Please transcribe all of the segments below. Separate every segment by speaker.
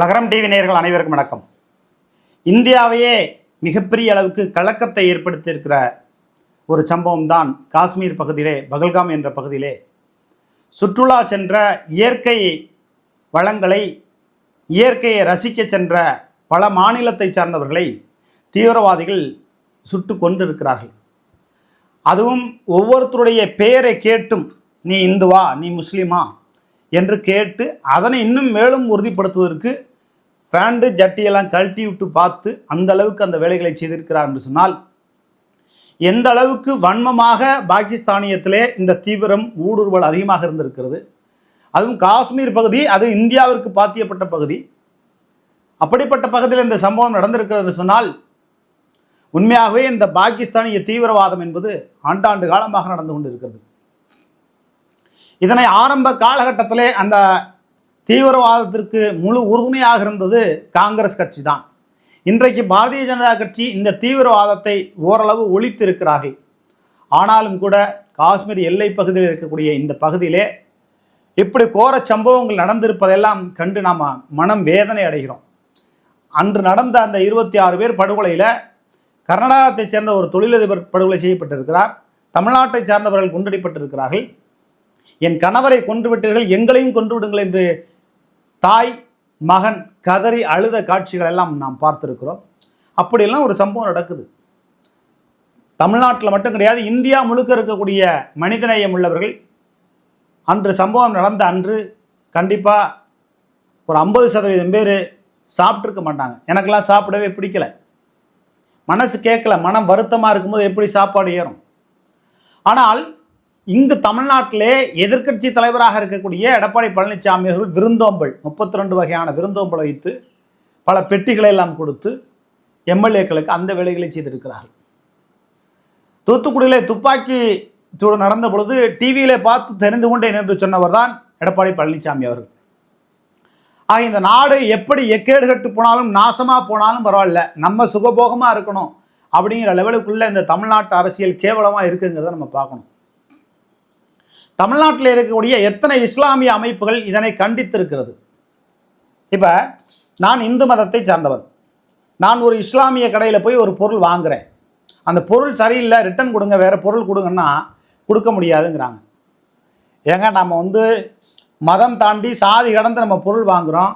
Speaker 1: லகரம் டிவி நேயர்கள் அனைவருக்கும் வணக்கம். இந்தியாவையே மிகப்பெரிய அளவுக்கு கலக்கத்தை ஏற்படுத்தியிருக்கிற ஒரு சம்பவம் தான் காஷ்மீர் பகுதியிலே பகல்காம் என்ற பகுதியிலே. சுற்றுலா சென்ற இயற்கை வளங்களை இயற்கையை ரசிக்க சென்ற பல மாநிலத்தை சார்ந்தவர்களை தீவிரவாதிகள் சுட்டு கொண்டிருக்கிறார்கள் அதுவும் ஒவ்வொருத்தருடைய பெயரை கேட்டும் நீ இந்துவா? நீ முஸ்லீமா? என்று கேட்டு அதனை இன்னும் மேலும் உறுதிப்படுத்துவதற்கு ஃபேண்டு ஜட்டியெல்லாம் கழட்டி விட்டு பார்த்து அந்த அளவுக்கு அந்த வேலைகளை செய்திருக்கிறார் என்று சொன்னால் எந்த அளவுக்கு வன்மமாக பாகிஸ்தானியத்திலே இந்த தீவிரம் ஊடுருவல் அதிகமாக இருந்திருக்கிறது அதுவும் காஷ்மீர் பகுதி அது இந்தியாவிற்கு பாத்தியப்பட்ட பகுதி அப்படிப்பட்ட பகுதியில் இந்த சம்பவம் நடந்திருக்கிறது என்று சொன்னால் உண்மையாகவே இந்த பாகிஸ்தானிய தீவிரவாதம் என்பது ஆண்டாண்டு காலமாக நடந்து கொண்டிருக்கிறது. இதனை ஆரம்ப காலகட்டத்திலே அந்த தீவிரவாதத்திற்கு முழு உறுதுணையாக இருந்தது காங்கிரஸ் கட்சி தான் இன்றைக்கு பாரதிய ஜனதா கட்சி இந்த தீவிரவாதத்தை ஓரளவு ஒழித்திருக்கிறார்கள். ஆனாலும் கூட காஷ்மீர் எல்லை பகுதியில் இருக்கக்கூடிய இந்த பகுதியிலே இப்படி கோர சம்பவங்கள் நடந்திருப்பதெல்லாம் கண்டு நாம் மனம் வேதனை அடைகிறோம். அன்று நடந்த அந்த இருபத்தி ஆறு பேர் படுகொலையில் கர்நாடகத்தைச் சேர்ந்த ஒரு தொழிலதிபர் படுகொலை செய்யப்பட்டிருக்கிறார். தமிழ்நாட்டை சார்ந்தவர்கள் குண்டடிப்பட்டிருக்கிறார்கள். என் கணவரை கொன்று விட்டீர்கள் எங்களையும் கொன்று விடுங்கள் என்று தாய் மகன் கதறி அழுத காட்சிகள் எல்லாம் நாம் பார்த்திருக்கிறோம். அப்படியெல்லாம் ஒரு சம்பவம் நடக்குது. தமிழ்நாட்டில் மட்டும் கிடையாது இந்தியா முழுக்க இருக்கக்கூடிய மனிதநேயம் உள்ளவர்கள் அன்று சம்பவம் நடந்த அன்று கண்டிப்பாக ஒரு ஐம்பது சதவீதம் பேர் சாப்பிட்ருக்க மாட்டாங்க. எனக்கெல்லாம் சாப்பிடவே பிடிக்கல. மனசு கேட்கல மனம் வருத்தமாக இருக்கும்போது எப்படி சாப்பாடு ஏறும்? ஆனால் இங்கு தமிழ்நாட்டிலே எதிர்க்கட்சி தலைவராக இருக்கக்கூடிய எடப்பாடி பழனிசாமி அவர்கள் விருந்தோம்பல் முப்பத்தி ரெண்டு வகையான விருந்தோம்பல் வைத்து பல பெட்டிகளை எல்லாம் கொடுத்து எம்எல்ஏக்களுக்கு அந்த வேலைகளை செய்திருக்கிறார்கள். தூத்துக்குடியிலே துப்பாக்கி சூடு நடந்த பொழுது டிவியில் பார்த்து தெரிந்து கொண்டேன் என்று சொன்னவர் தான் எடப்பாடி பழனிசாமி அவர்கள். ஆக இந்த நாடு எப்படி எக்கேடு கட்டு போனாலும் நாசமாக போனாலும் பரவாயில்ல நம்ம சுகபோகமாக இருக்கணும் அப்படிங்கிற லெவலுக்குள்ளே இந்த தமிழ்நாட்டு அரசியல் கேவலமாக இருக்குங்கிறத நம்ம பார்க்கணும். தமிழ்நாட்டில் இருக்கக்கூடிய எத்தனை இஸ்லாமிய அமைப்புகள் இதனை கண்டித்திருக்கிறது? இப்போ நான் இந்து மதத்தை சார்ந்தவன். நான் ஒரு இஸ்லாமிய கடையில் போய் ஒரு பொருள் வாங்குறேன். அந்த பொருள் சரியில்லை ரிட்டன் கொடுங்க வேறு பொருள் கொடுங்கன்னா கொடுக்க முடியாதுங்கிறாங்க. ஏங்க நம்ம வந்து மதம் தாண்டி சாதி கடந்து நம்ம பொருள் வாங்குகிறோம்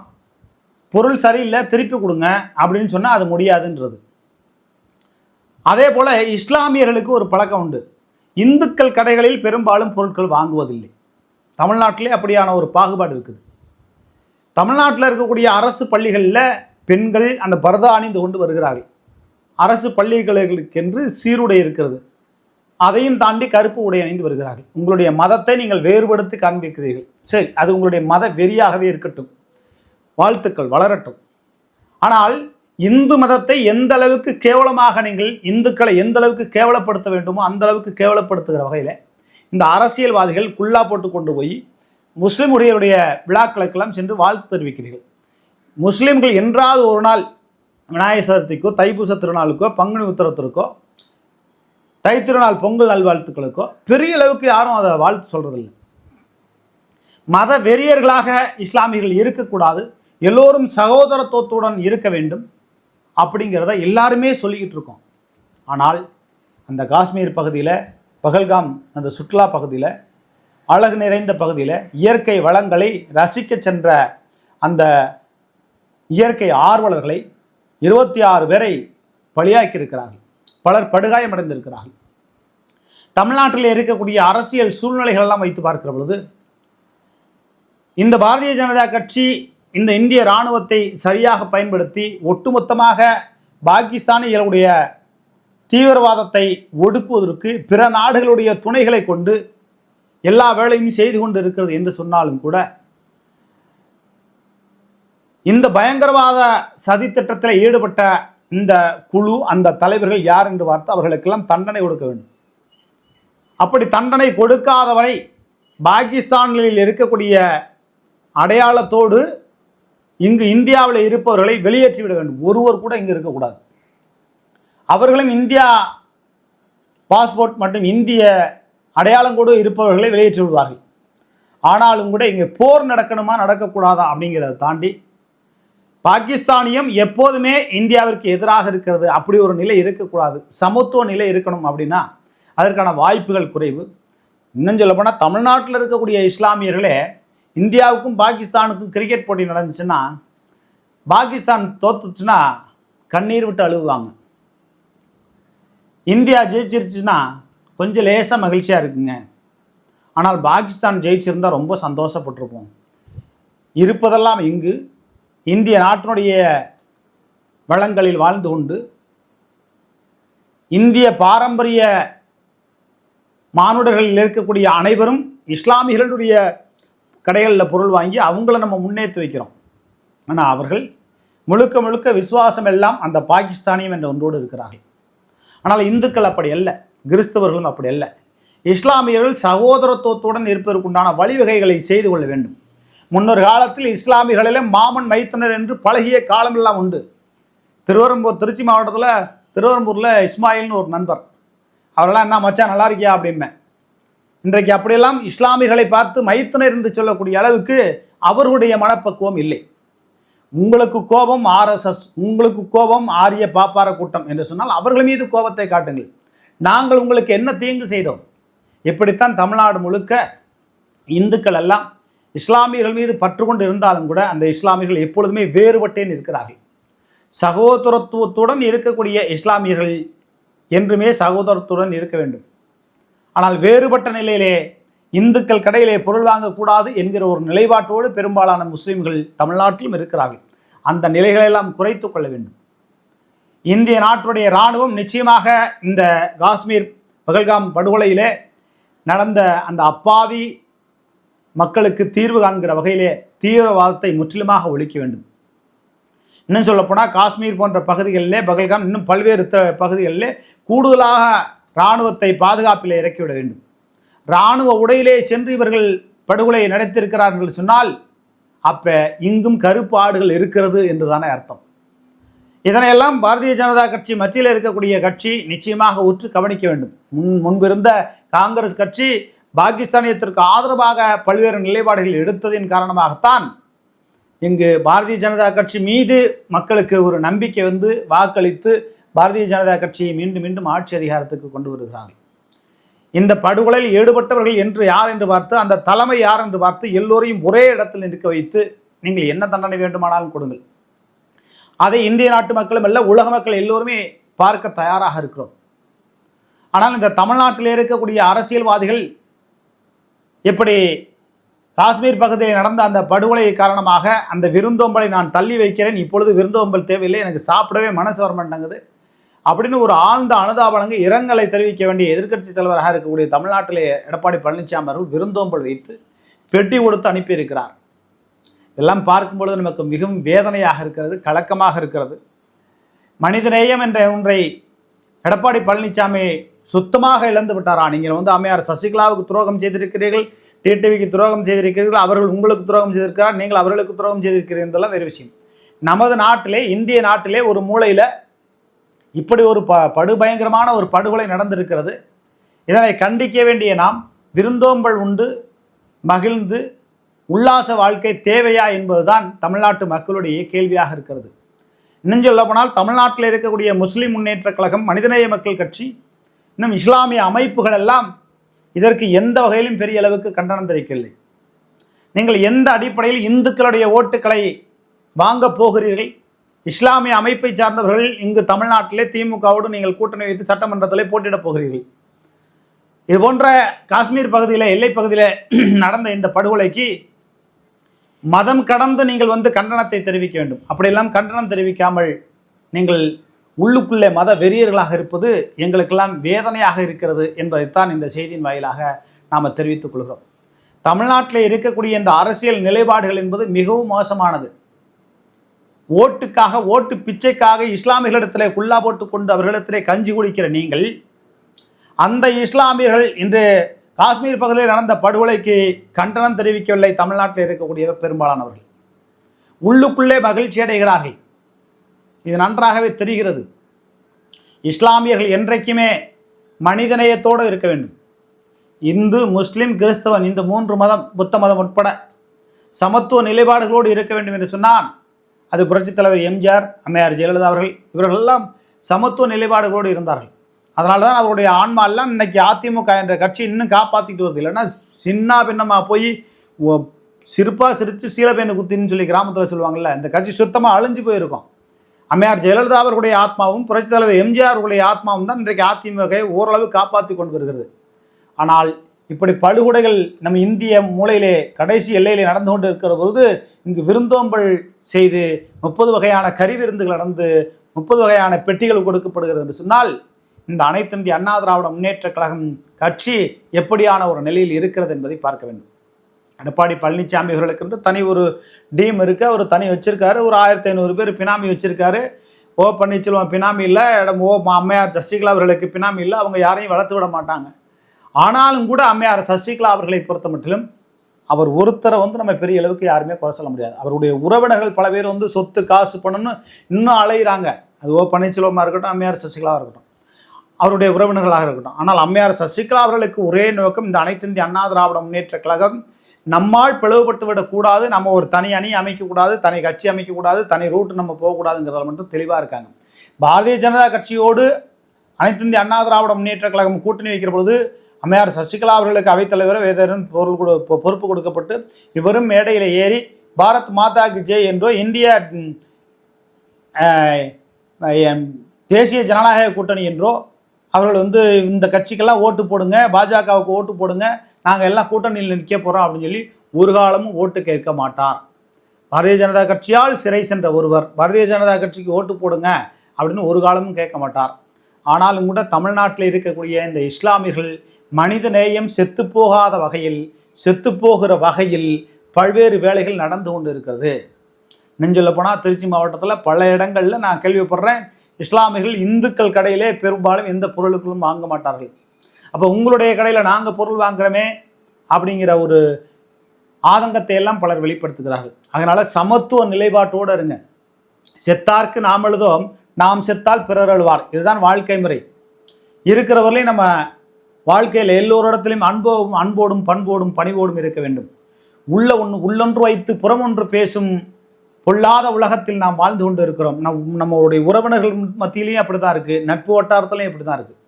Speaker 1: பொருள் சரியில்லை திருப்பி கொடுங்க அப்படின்னு சொன்னால் அது முடியாதுன்றது. அதே போல் இஸ்லாமியர்களுக்கு ஒரு பழக்கம் உண்டு. இந்துக்கள் கடைகளில் பெரும்பாலும் பொருட்கள் வாங்குவதில்லை. தமிழ்நாட்டிலே அப்படியான ஒரு பாகுபாடு இருக்குது. தமிழ்நாட்டில் இருக்கக்கூடிய அரசு பள்ளிகளில் பெண்கள் அந்த பரதா அணிந்து கொண்டு வருகிறார்கள். அரசு பள்ளிகளுக்கென்று சீருடை இருக்கிறது. அதையும் தாண்டி கருப்பு உடை அணிந்து வருகிறார்கள். உங்களுடைய மதத்தை நீங்கள் வேறுபடுத்தி காண்பிக்கிறீர்கள். சரி அது உங்களுடைய மத வெறியாகவே இருக்கட்டும். வாழ்த்துக்கள் வளரட்டும். ஆனால் இந்து மதத்தை எந்த அளவுக்கு கேவலமாக நீங்கள் இந்துக்களை எந்த அளவுக்கு கேவலப்படுத்த வேண்டுமோ அந்த அளவுக்கு கேவலப்படுத்துகிற வகையில் இந்த அரசியல்வாதிகள் குல்லா போட்டு கொண்டு போய் முஸ்லீம் உடையவருடைய விழாக்களுக்கெல்லாம் சென்று வாழ்த்து தெரிவிக்கிறீர்கள். முஸ்லீம்கள் என்றாவது ஒரு நாள் விநாயகர் சதுர்த்திக்கோ தைப்பூச திருநாளுக்கோ பங்குனி உத்தரத்திற்கோ தைத்திருநாள் பொங்கல் நல்வாழ்த்துக்களுக்கோ பெரிய அளவுக்கு யாரும் அதை வாழ்த்து சொல்கிறதில்லை மத வெறியர்களாக இஸ்லாமியர்கள் இருக்கக்கூடாது. எல்லோரும் சகோதரத்துவத்துடன் இருக்க வேண்டும். அப்படிங்கிறத எல்லாருமே சொல்லிக்கிட்டு இருக்கோம். ஆனால் அந்த காஷ்மீர் பகுதியில் பகல்காம் அந்த சுற்றுலா பகுதியில் அழகு நிறைந்த பகுதியில் இயற்கை வளங்களை ரசிக்க சென்ற அந்த இயற்கை ஆர்வலர்களை இருபத்தி ஆறு பேரை பலியாக்கியிருக்கிறார்கள். பலர் படுகாயமடைந்திருக்கிறார்கள். தமிழ்நாட்டில் இருக்கக்கூடிய அரசியல் சூழ்நிலைகள் எல்லாம் வைத்து பார்க்கிற பொழுது இந்த பாரதிய ஜனதா கட்சி இந்த இந்திய இராணுவத்தை சரியாக பயன்படுத்தி ஒட்டுமொத்தமாக பாகிஸ்தானியர்களுடைய தீவிரவாதத்தை ஒடுக்குவதற்கு பிற நாடுகளுடைய துணைகளை கொண்டு எல்லா வேலையும் செய்து கொண்டு இருக்கிறது என்று சொன்னாலும் கூட இந்த பயங்கரவாத சதித்திட்டத்தில் ஈடுபட்ட இந்த குழு அந்த தலைவர்கள் யார் என்று பார்த்து அவர்களுக்கெல்லாம் தண்டனை கொடுக்க வேண்டும். அப்படி தண்டனை கொடுக்காதவரை பாகிஸ்தானில் இருக்கக்கூடிய அடையாளத்தோடு இங்கு இந்தியாவில் இருப்பவர்களை வெளியேற்றி விட வேண்டும். ஒருவர் கூட இங்கு இருக்கக்கூடாது அவர்களும் இந்தியா பாஸ்போர்ட் மற்றும் இந்திய அடையாளம் கூட இருப்பவர்களை வெளியேற்றி விடுவார்கள். ஆனாலும் கூட இங்கே போர் நடக்கணுமா நடக்கக்கூடாதா அப்படிங்கிறத தாண்டி பாகிஸ்தானியம் எப்போதுமே இந்தியாவிற்கு எதிராக இருக்கிறது. அப்படி ஒரு நிலை இருக்கக்கூடாது. சமத்துவ நிலை இருக்கணும் அப்படின்னா அதற்கான வாய்ப்புகள் குறைவு. இன்னும் சொல்ல போனால் தமிழ்நாட்டில் இருக்கக்கூடிய இஸ்லாமியர்களே இந்தியாவுக்கும் பாகிஸ்தானுக்கும் கிரிக்கெட் போட்டி நடந்துச்சுன்னா பாகிஸ்தான் தோத்துச்சுன்னா கண்ணீர் விட்டு அழுவாங்க இந்தியா ஜெயிச்சிருச்சுன்னா கொஞ்சம் லேசாக மகிழ்ச்சியாக இருக்குங்க. ஆனால் பாகிஸ்தான் ஜெயிச்சிருந்தால் ரொம்ப சந்தோஷப்பட்டிருப்போம். இருப்பதெல்லாம் இங்கு இந்திய நாட்டினுடைய வளங்களில் வாழ்ந்து கொண்டு இந்திய பாரம்பரிய மானுடர்களில் இருக்கக்கூடிய அனைவரும் இஸ்லாமியர்களுடைய கடைகளில் பொருள் வாங்கி அவங்கள நம்ம முன்னேற்றி வைக்கிறோம். ஆனால் அவர்கள் முழுக்க முழுக்க விசுவாசம் எல்லாம் அந்த பாகிஸ்தானியம் என்ற ஒன்றோடு இருக்கிறார்கள். ஆனால் இந்துக்கள் அப்படி அல்ல கிறிஸ்தவர்களும் அப்படி அல்ல. இஸ்லாமியர்கள் சகோதரத்துவத்துடன் இருப்பதற்குண்டான வழிவகைகளை செய்து கொள்ள வேண்டும். முன்னொரு காலத்தில் இஸ்லாமியர்களிலே மாமன் மைத்தனர் என்று பழகிய காலமெல்லாம் உண்டு. திருவரம்பூர் திருச்சி மாவட்டத்தில் திருவரம்பூரில் இஸ்மாயில்னு ஒரு நண்பர். அவரெல்லாம் என்ன மச்சான் நல்லா இருக்கியா? அப்படிம்பேன். இன்றைக்கு அப்படியெல்லாம் இஸ்லாமியர்களை பார்த்து மைத்துனர் என்று சொல்லக்கூடிய அளவுக்கு அவர்களுடைய மனப்பக்குவம் இல்லை. உங்களுக்கு கோபம் ஆர்எஸ்எஸ் உங்களுக்கு கோபம் ஆரிய பாப்பார கூட்டம் என்று சொன்னால் அவர்கள் மீது கோபத்தை காட்டுங்கள். நாங்கள் உங்களுக்கு என்ன தீங்கு செய்தோம்? இப்படித்தான் தமிழ்நாடு முழுக்க இந்துக்கள் எல்லாம் இஸ்லாமியர்கள் மீது பற்று கொண்டு இருந்தாலும் கூட அந்த இஸ்லாமியர்கள் எப்பொழுதுமே வேறுபட்டே நிற்கிறார்கள். சகோதரத்துவத்துடன் இருக்கக்கூடிய இஸ்லாமியர்கள் என்றுமே சகோதரத்துடன் இருக்க வேண்டும். ஆனால் வேறுபட்ட நிலையிலே இந்துக்கள் கடையிலே பொருள் வாங்கக்கூடாது என்கிற ஒரு நிலைப்பாட்டோடு பெரும்பாலான முஸ்லிம்கள் தமிழ்நாட்டிலும் இருக்கிறார்கள். அந்த நிலைகளெல்லாம் குறைத்து கொள்ள வேண்டும். இந்திய நாட்டுடைய இராணுவம் நிச்சயமாக இந்த காஷ்மீர் பகல்காம் படுகொலையிலே நடந்த அந்த அப்பாவி மக்களுக்கு தீர்வு காண்கிற வகையிலே தீவிரவாதத்தை முற்றிலுமாக ஒழிக்க வேண்டும். இன்னும் சொல்லப்போனால் காஷ்மீர் போன்ற பகுதிகளிலே பகல்காம் இன்னும் பல்வேறு த பகுதிகளிலே கூடுதலாக இராணுவத்தை பாதுகாப்பில் இறக்கிவிட வேண்டும். இராணுவ உடையிலே சென்று இவர்கள் படுகொலை நடத்தியிருக்கிறார்கள் சொன்னால் அப்போ இங்கும் கருப்பு ஆடுகள் இருக்கிறது என்று தானே அர்த்தம். இதனையெல்லாம் பாரதிய ஜனதா கட்சி மத்தியில் இருக்கக்கூடிய கட்சி நிச்சயமாக உற்று கவனிக்க வேண்டும். முன் முன்பிருந்த காங்கிரஸ் கட்சி பாகிஸ்தானியத்திற்கு ஆதரவாக பல்வேறு நிலைப்பாடுகள் எடுத்ததின் காரணமாகத்தான் இங்கு பாரதிய ஜனதா கட்சி மீது மக்களுக்கு ஒரு நம்பிக்கை வந்து வாக்களித்து பாரதிய ஜனதா கட்சியை மீண்டும் மீண்டும் ஆட்சி அதிகாரத்துக்கு கொண்டு வருகிறார்கள். இந்த படுகொலையில் ஈடுபட்டவர்கள் என்று யார் என்று பார்த்து அந்த தலைமை யார் என்று பார்த்து எல்லோரையும் ஒரே இடத்தில் நிற்க வைத்து நீங்கள் என்ன தண்டனை வேண்டுமானாலும் கொடுங்கள். அதை இந்திய நாட்டு மக்களும் அல்ல உலக மக்கள் எல்லோருமே பார்க்க தயாராக இருக்கிறோம். ஆனால் இந்த தமிழ்நாட்டில் இருக்கக்கூடிய அரசியல்வாதிகள் எப்படி காஷ்மீர் பகுதியில் நடந்த அந்த படுகொலை காரணமாக அந்த விருந்தோம்பலை நான் தள்ளி வைக்கிறேன் இப்பொழுது விருந்தோம்பல் தேவையில்லை எனக்கு சாப்பிடவே மனசு வர மாட்டேங்குது. அப்படின்னு ஒரு ஆழ்ந்த அனுதாபனங்க இரங்கலை தெரிவிக்க வேண்டிய எதிர்க்கட்சி தலைவராக இருக்கக்கூடிய தமிழ்நாட்டிலே எடப்பாடி பழனிசாமி அவர்கள் விருந்தோம்பல் வைத்து பெட்டி கொடுத்து அனுப்பியிருக்கிறார். இதெல்லாம் பார்க்கும்பொழுது நமக்கு மிகவும் வேதனையாக இருக்கிறது கலக்கமாக இருக்கிறது. மனிதநேயம் என்ற ஒன்றை எடப்பாடி பழனிசாமி சுத்தமாக இழந்து விட்டாரா? நீங்கள் வந்து அம்மையார் சசிகலாவுக்கு துரோகம் செய்திருக்கிறீர்கள் டிடிவிக்கு துரோகம் செய்திருக்கிறீர்கள் அவர்கள் உங்களுக்கு துரோகம் செய்திருக்கிறார் நீங்கள் அவர்களுக்கு துரோகம் செய்திருக்கிறீர்கள் வேறு விஷயம். நமது நாட்டிலே இந்திய நாட்டிலே ஒரு மூலையில் இப்படி ஒரு ப படுபயங்கரமான ஒரு படுகொலை நடந்திருக்கிறது. இதனை கண்டிக்க வேண்டிய நாம் விருந்தோம்பல் உண்டு மகிழ்ந்து உல்லாச வாழ்க்கை தேவையா என்பதுதான் தமிழ்நாட்டு மக்களுடைய கேள்வியாக இருக்கிறது. இன்னும் சொல்ல போனால் தமிழ்நாட்டில் இருக்கக்கூடிய முஸ்லீம் முன்னேற்ற கழகம் மனிதநேய மக்கள் கட்சி இன்னும் இஸ்லாமிய அமைப்புகள் எல்லாம் இதற்கு எந்த வகையிலும் பெரிய அளவுக்கு கண்டனம் தெரிவிக்கவில்லை. நீங்கள் எந்த அடிப்படையில் இந்துக்களுடைய ஓட்டுக்களை வாங்கப் போகிறீர்கள் இஸ்லாமிய அமைப்பை சார்ந்தவர்கள் இங்கு தமிழ்நாட்டிலே திமுகவோடு நீங்கள் கூட்டணி வைத்து சட்டமன்றத்திலே போட்டியிடப் போகிறீர்கள். இது போன்ற காஷ்மீர் பகுதியில் எல்லை பகுதியில் நடந்த இந்த படுகொலைக்கு மதம் கடந்து நீங்கள் வந்து கண்டனத்தை தெரிவிக்க வேண்டும். அப்படியெல்லாம் கண்டனம் தெரிவிக்காமல் நீங்கள் உள்ளுக்குள்ளே மத வெறியர்களாக இருப்பது எங்களுக்கெல்லாம் வேதனையாக இருக்கிறது என்பதைத்தான் இந்த செய்தியின் வாயிலாக நாம் தெரிவித்துக் கொள்கிறோம். தமிழ்நாட்டில் இருக்கக்கூடிய இந்த அரசியல் நிலைப்பாடுகள் என்பது மிகவும் மோசமானது. ஓட்டுக்காக ஓட்டு பிச்சைக்காக இஸ்லாமியர்களிடத்திலே குல்லா போட்டுக்கொண்டு அவர்களிடத்திலே கஞ்சி குடிக்கிற நீங்கள் அந்த இஸ்லாமியர்கள் இன்று காஷ்மீர் பகுதியில் நடந்த படுகொலைக்கு கண்டனம் தெரிவிக்கவில்லை. தமிழ்நாட்டில் இருக்கக்கூடிய பெரும்பாலானவர்கள். உள்ளுக்குள்ளே மகிழ்ச்சி அடைகிறார்கள். இது நன்றாகவே தெரிகிறது. இஸ்லாமியர்கள் என்றைக்குமே மனிதநேயத்தோடு இருக்க வேண்டும். இந்து முஸ்லிம் கிறிஸ்தவன் இந்த மூன்று மதம் புத்த மதம் உட்பட சமத்துவ நிலைப்பாடுகளோடு இருக்க வேண்டும் என்று சொன்னான் அது புரட்சித் தலைவர் எம்ஜிஆர் அம்மையார் ஜெயலலிதா அவர்கள் இவர்களெல்லாம் சமத்துவ நிலைப்பாடுகளோடு இருந்தார்கள். அதனால தான் அவருடைய ஆன்மா எல்லாம் இன்னைக்கு அதிமுக என்ற கட்சி இன்னும் காப்பாற்றிட்டு வருது. இல்லைன்னா சின்ன பின்னமாக போய் சிரிப்பாக சிரித்து சீலப்பேனு குத்தின்னு சொல்லி கிராமத்தில் சொல்லுவாங்கல்ல இந்த கட்சி சுத்தமாக அழிஞ்சு போயிருக்கும். அம்மையார் ஜெயலலிதா அவர்களுடைய ஆத்மாவும் புரட்சித் தலைவர் எம்ஜிஆர் அவர்களுடைய ஆத்மாவும் தான் இன்றைக்கு அதிமுகவை ஓரளவு காப்பாற்றி கொண்டு வருகிறது. ஆனால் இப்படி படுகொடைகள் நம்ம இந்திய மூலையிலே கடைசி எல்லையிலே நடந்து கொண்டு இருக்கிற பொழுது இங்கு விருந்தோம்பல் செய்து முப்பது வகையான கறி விருந்துகள் நடந்து முப்பது வகையான பெட்டிகள் கொடுக்கப்படுகிறது என்று சொன்னால் இந்த அனைத்து இந்திய அண்ணா திராவிட முன்னேற்ற கழகம் கட்சி எப்படியான ஒரு நிலையில் இருக்கிறது என்பதை பார்க்க வேண்டும். எடப்பாடி பழனிசாமி அவர்களுக்கு என்று தனி ஒரு டீம் இருக்கு. அவர் தனி வச்சிருக்காரு. ஒரு ஆயிரத்தி ஐநூறு பேர் பினாமி வச்சிருக்காரு. ஓ பன்னீர்செல்வம் பினாமி இல்லை இடம் ஓ அம்மையார் சசிகலா அவர்களுக்கு பினாமி இல்லை. அவங்க யாரையும் வளர்த்து விட மாட்டாங்க. ஆனாலும் கூட அம்மையார் சசிகலா அவர்களை பொறுத்த மட்டிலும் அவர் ஒருத்தரை வந்து நம்ம பெரிய அளவுக்கு யாருமே குறை சொல்ல முடியாது. அவருடைய உறவினர்கள் பல பேர் வந்து சொத்து காசு பணம்னு இன்னும் அலையிறாங்க. அது ஓ பன்னீர்செல்வமாக இருக்கட்டும் அம்மையார் சசிகலாவாக இருக்கட்டும். அவருடைய உறவினர்களாக இருக்கட்டும். ஆனால் அம்மையார் சசிகலா அவர்களுக்கு ஒரே நோக்கம் இந்த அனைத்து இந்திய அண்ணா திராவிட முன்னேற்ற கழகம் நம்மால் பிளவுபட்டு விடக்கூடாது நம்ம ஒரு தனி அணி அமைக்கக்கூடாது தனி கட்சி அமைக்கக்கூடாது தனி ரூட் நம்ம போகக்கூடாதுங்கிறதுல மட்டும் தெளிவாக இருக்காங்க. பாரதிய ஜனதா கட்சியோடு அனைத்து இந்திய அண்ணா திராவிட முன்னேற்ற கழகம் கூட்டணி வைக்கிற பொழுது அம்மையார் சசிகலா அவர்களுக்கு அவைத்தலைவர் வேதரும் பொருள் கொடு பொ- பொறுப்பு கொடுக்கப்பட்டு இவரும் மேடையில் ஏறி பாரத் மாதா கி ஜெய் என்றோ இந்திய தேசிய ஜனநாயக கூட்டணி என்றோ அவர்கள் வந்து இந்த கட்சிக்கெல்லாம் ஓட்டு போடுங்க பாஜகவுக்கு ஓட்டு போடுங்க நாங்கள் எல்லாம் கூட்டணியில் நிற்க போகிறோம் அப்படின்னு சொல்லி ஒரு காலமும் ஓட்டு கேட்க மாட்டார். பாரதிய ஜனதா கட்சியால் சிறை சென்ற ஒருவர் பாரதிய ஜனதா கட்சிக்கு ஓட்டு போடுங்க அப்படின்னு ஒரு காலமும் கேட்க மாட்டார். ஆனாலும் கூட தமிழ்நாட்டில் இருக்கக்கூடிய இந்த இஸ்லாமியர்கள் மனித நேயம் செத்து போகாத வகையில் செத்து போகிற வகையில் பல்வேறு வேலைகள் நடந்து கொண்டு இருக்கிறது நெஞ்சில் போனால் திருச்சி மாவட்டத்தில் பல இடங்களில் நான் கேள்விப்படுறேன் இஸ்லாமியர்கள் இந்துக்கள் கடையிலே பெரும்பாலும் எந்த பொருளுக்களும் வாங்க மாட்டார்கள். அப்போ உங்களுடைய கடையில் நாங்கள் பொருள் வாங்குறோமே அப்படிங்கிற ஒரு ஆதங்கத்தை எல்லாம் பலர் வெளிப்படுத்துகிறார்கள். அதனால் சமத்துவ நிலைப்பாட்டோடு இருங்க. செத்தார்க்கு நாம் எழுதும் நாம் செத்தால் பிறர் எழுவார் இதுதான் வாழ்க்கை முறை. இருக்கிறவர்களையும் நம்ம வாழ்க்கையில் எல்லோரிடத்திலும் அன்போடும் அன்போடும் பண்போடும் பணிவோடும் இருக்க வேண்டும். உள்ள ஒன்று உள்ளொன்று வைத்து புறமொன்று பேசும் பொல்லாத உலகத்தில் நாம் வாழ்ந்து கொண்டு இருக்கிறோம் நம் நம்மளுடைய உறவினர்கள் மத்தியிலையும் அப்படி தான் இருக்குது நட்பு வட்டாரத்துலையும் இப்படி தான் இருக்குது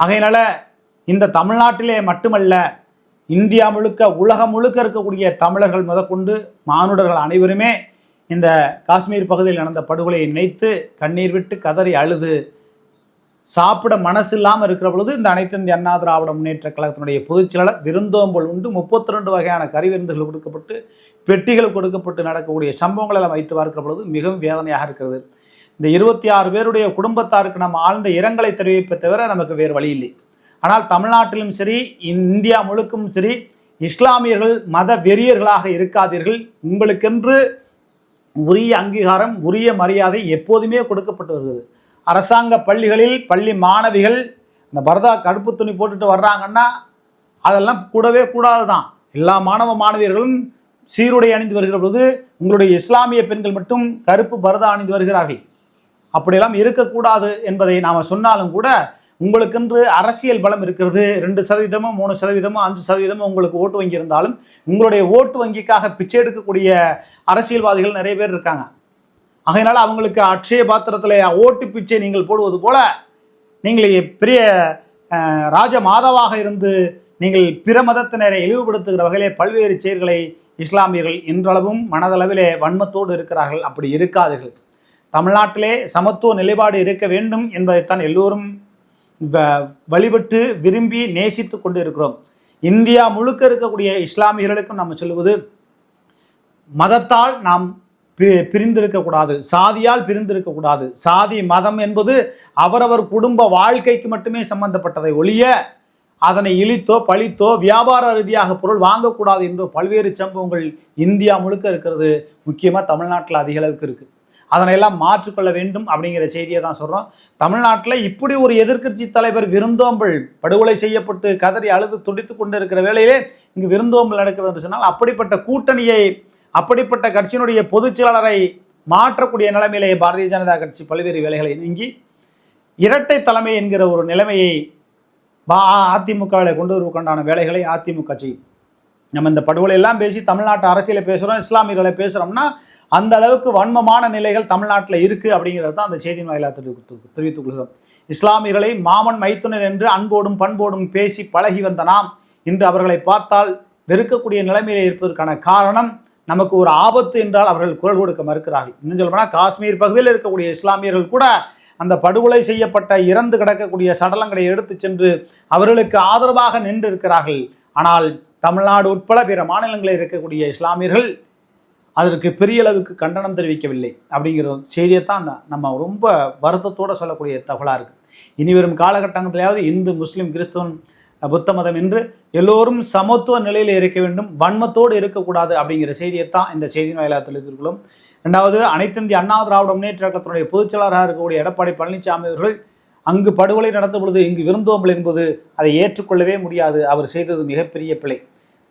Speaker 1: ஆகையினால இந்த தமிழ்நாட்டிலே மட்டுமல்ல இந்தியா முழுக்க உலகம் முழுக்க இருக்கக்கூடிய தமிழர்கள் முதற்கொண்டு மானுடர்கள் அனைவருமே இந்த காஷ்மீர் பகுதியில் நடந்த படுகொலையை நினைத்து கண்ணீர் விட்டு கதறி அழுது சாப்பிட மனசு இல்லாமல் இருக்கிற பொழுது இந்த அனைத்து இந்திய அண்ணா திராவிட முன்னேற்ற கழகத்தினுடைய பொதுச் செயலாளர் விருந்தோம்பல் உண்டு. முப்பத்தி ரெண்டு வகையான கறி விருந்துகள் கொடுக்கப்பட்டு பெட்டிகள் கொடுக்கப்பட்டு நடக்கக்கூடிய சம்பவங்கள் எல்லாம் வைத்து பார்க்கிற பொழுது மிகவும் வேதனையாக இருக்கிறது. இந்த இருபத்தி ஆறு பேருடைய குடும்பத்தாருக்கு நம்ம ஆழ்ந்த இரங்கலை தெரிவிப்பை தவிர நமக்கு வேறு வழி இல்லை. ஆனால் தமிழ்நாட்டிலும் சரி இந்தியா முழுக்கும் சரி இஸ்லாமியர்கள் மத வெறியர்களாக இருக்காதீர்கள். உங்களுக்கென்று உரிய அங்கீகாரம் உரிய மரியாதை எப்போதுமே கொடுக்கப்பட்டு வருகிறது. அரசாங்க பள்ளிகளில் பள்ளி மாணவிகள் இந்த பரதா கருப்பு துணி போட்டுட்டு வர்றாங்கன்னா அதெல்லாம் கூடவே கூடாது தான் எல்லா மாணவ மாணவியர்களும் சீருடை அணிந்து வருகிற பொழுது உங்களுடைய இஸ்லாமிய பெண்கள் மட்டும் கருப்பு பரதா அணிந்து வருகிறார்கள். அப்படியெல்லாம் இருக்கக்கூடாது என்பதை நாம் சொன்னாலும் கூட உங்களுக்கென்று அரசியல் பலம் இருக்கிறது. ரெண்டு சதவீதமோ மூணு சதவீதமோ அஞ்சு சதவீதமோ உங்களுக்கு ஓட்டு வங்கி இருந்தாலும் உங்களுடைய ஓட்டு வங்கிக்காக பிச்சை எடுக்கக்கூடிய அரசியல்வாதிகள் நிறைய பேர் இருக்காங்க. ஆகையினால அவங்களுக்கு அட்சய பாத்திரத்தில் ஓட்டு பிச்சை நீங்கள் போடுவது போல நீங்கள் பெரிய ராஜ மாதவாக இருந்து நீங்கள் பிற மதத்தினரை இழிவுபடுத்துகிற வகையிலே பல்வேறு செயல்களை இஸ்லாமியர்கள் இன்றளவும் மனதளவிலே வன்மத்தோடு இருக்கிறார்கள். அப்படி இருக்காதீர்கள். தமிழ்நாட்டிலே சமத்துவ நிலைப்பாடு இருக்க வேண்டும் என்பதைத்தான் எல்லோரும் வ- வழிபட்டு விரும்பி நேசித்து கொண்டு இருக்கிறோம் இந்தியா முழுக்க இருக்கக்கூடிய இஸ்லாமியர்களுக்கும் நம்ம சொல்லுவது மதத்தால் நாம் பிரிந்திருக்கக்கூடாது. சாதியால் பிரிந்திருக்கக்கூடாது. சாதி மதம் என்பது அவரவர் குடும்ப வாழ்க்கைக்கு மட்டுமே சம்பந்தப்பட்டதை ஒழிய அதனை இழித்தோ பழித்தோ வியாபார ரீதியாக பொருள் வாங்கக்கூடாது என்று பல்வேறு சம்பவங்கள் இந்தியா முழுக்க இருக்கிறது. முக்கியமாக தமிழ்நாட்டில் அதிக அளவுக்கு இருக்குது அதனை எல்லாம் மாற்றிக்கொள்ள வேண்டும் அப்படிங்கிற செய்தியை தான் சொல்கிறோம் தமிழ்நாட்டில் இப்படி ஒரு எதிர்க்கட்சி தலைவர் விருந்தோம்பல் படுகொலை செய்யப்பட்டு கதறி அழுது துடித்து கொண்டு இருக்கிற வேளையிலே இங்கு விருந்தோம்பல் நடக்கிறது என்று சொன்னால் அப்படிப்பட்ட கூட்டணியை அப்படிப்பட்ட கட்சியினுடைய பொதுச் செயலாளரை மாற்றக்கூடிய நிலைமையிலே பாரதிய ஜனதா கட்சி பல்வேறு வேலைகளை நீங்கி இரட்டை தலைமை என்கிற ஒரு நிலைமையை பா அதிமுகவில் கொண்டு வருவதற்கான வேலைகளை அதிமுக செய்யும். நம்ம இந்த படுகொலை எல்லாம் பேசி தமிழ்நாட்டு அரசியலை பேசுகிறோம் இஸ்லாமியர்களை பேசுகிறோம்னா அந்த அளவுக்கு வன்மமான நிலைகள் தமிழ்நாட்டில் இருக்குது அப்படிங்கிறது தான் அந்த செய்தியின் வாயிலாக தெரிவித்து தெரிவித்துக் கொள்கிறோம். இஸ்லாமியர்களை மாமன் மைத்துனர் என்று அன்போடும் பண்போடும் பேசி பழகி வந்த நாம் இன்று அவர்களை பார்த்தால் வெறுக்கக்கூடிய நிலைமையிலே இருப்பதற்கான காரணம் நமக்கு ஒரு ஆபத்து என்றால் அவர்கள் குரல் கொடுக்க மறுக்கிறார்கள். இன்னும் சொல்லப்போனால் காஷ்மீர் பகுதியில் இருக்கக்கூடிய இஸ்லாமியர்கள் கூட அந்த படுகொலை செய்யப்பட்ட இறந்து கிடக்கக்கூடிய சடலங்களை எடுத்து சென்று அவர்களுக்கு ஆதரவாக நின்று இருக்கிறார்கள் ஆனால் தமிழ்நாடு உட்பட பிற மாநிலங்களில் இருக்கக்கூடிய இஸ்லாமியர்கள் அதற்கு பெரிய அளவுக்கு கண்டனம் தெரிவிக்கவில்லை. அப்படிங்கிற செய்தியை தான் அந்த நம்ம ரொம்ப வருத்தத்தோடு சொல்லக்கூடிய தகவலாக இருக்குது இனி வரும் காலகட்டங்களிலாவது இந்து முஸ்லீம் கிறிஸ்துவன் புத்த மதம் என்று எல்லோரும் சமத்துவ நிலையில் இருக்க வேண்டும் வன்மத்தோடு இருக்கக்கூடாது அப்படிங்கிற செய்தியை தான் இந்த செய்தியின் வாயிலாக தெரிவித்திருக்கிறோம் ரெண்டாவது அனைத்து இந்திய அண்ணா திராவிட முன்னேற்ற கழகத்தினுடைய பொதுச்செயலாளராக இருக்கக்கூடிய எடப்பாடி பழனிசாமி அவர்கள் அங்கு படுகொலை நடந்த பொழுது இங்கு விருந்தோம்பல் என்பது அதை ஏற்றுக்கொள்ளவே முடியாது. அவர் செய்தது மிகப்பெரிய பிழை.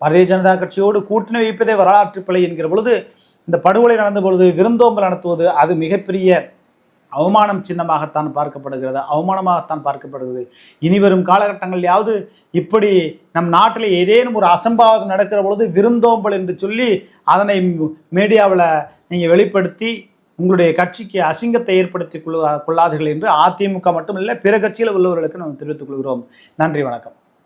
Speaker 1: பாரதிய ஜனதா கட்சியோடு கூட்டணி வைப்பதே வரலாற்று பிழை என்கிற பொழுது இந்த படுகொலை நடந்த பொழுது விருந்தோம்பல் நடத்துவது அது மிகப்பெரிய அவமானம் சின்னமாகத்தான் பார்க்கப்படுகிறது அவமானமாகத்தான் பார்க்கப்படுகிறது. இனி வரும் காலகட்டங்களிலாவது இப்படி நம் நாட்டில் ஏதேனும் ஒரு அசம்பாவிதம் நடக்கிற பொழுது விருந்தோம்பல் என்று சொல்லி அதனை மீடியாவில் நீங்கள் வெளிப்படுத்தி உங்களுடைய கட்சிக்கு அசிங்கத்தை ஏற்படுத்தி கொள்ள கொள்ளாதீர்கள் என்று அதிமுக மட்டுமில்லை பிற கட்சியில் உள்ளவர்களுக்கு நாம் தெரிவித்துக் கொள்கிறோம். நன்றி வணக்கம்.